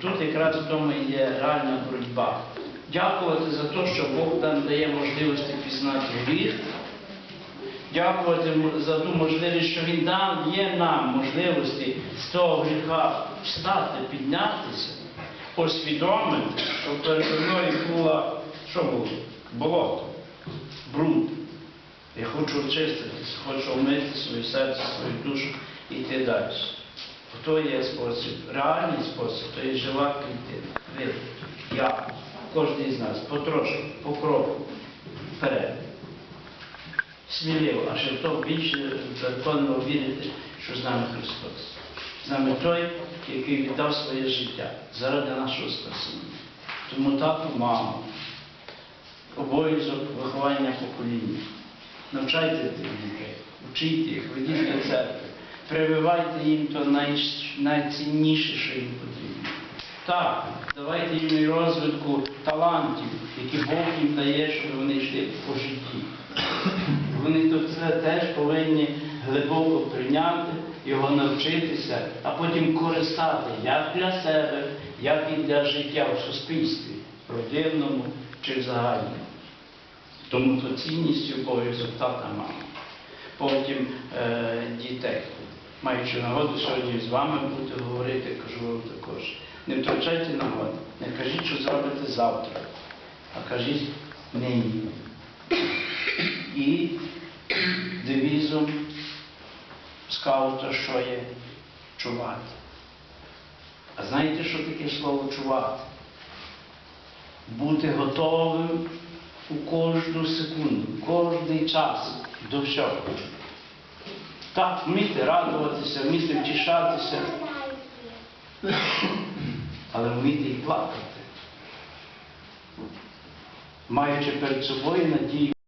тут якраз в тому є реальна боротьба. Дякувати за те, що Бог нам дає можливості пізнати гріх, дякувати за ту можливість, що Він є нам можливості з того гріха встати, піднятися, усвідомити, що переді мною було, що було? Болото, бруд. Я хочу очиститися, хочу омити своє серце, свою душу і йти далі. То є спосіб, реальний спосіб, то є жива клітина. Ви, я, кожен з нас, потрошку, по кроку, вперед. Сміливо, а ще в то більше переконливо вірити, що з нами Христос. З нами той, який віддав своє життя заради нашого спасіння. Тому тату, маму, обов'язок виховання покоління. Навчайте дітей, вчіть їх, ведіть до церкви, прививайте їм то най, найцінніше, що їм потрібно. Так, давайте їм і розвитку талантів, які Бог їм дає, щоб вони йшли по житті. Вони то це теж повинні глибоко прийняти, його навчитися, а потім користати як для себе, як і для життя в суспільстві, родинному чи загальному. Тому то цінність обов'язок тата мама. Потім е, дітей. Маючи нагоду сьогодні з вами бути говорити, кажу вам також. Не втрачайте нагоди. Не кажіть, що зробите завтра, а кажіть нині. І девізом скаута, що є чувати. А знаєте, що таке слово чувати? Бути готовим у кожну секунду, кожний час до всього. Так, вміти радуватися, вміти втішатися, але вміти і плакати, маючи перед собою надію.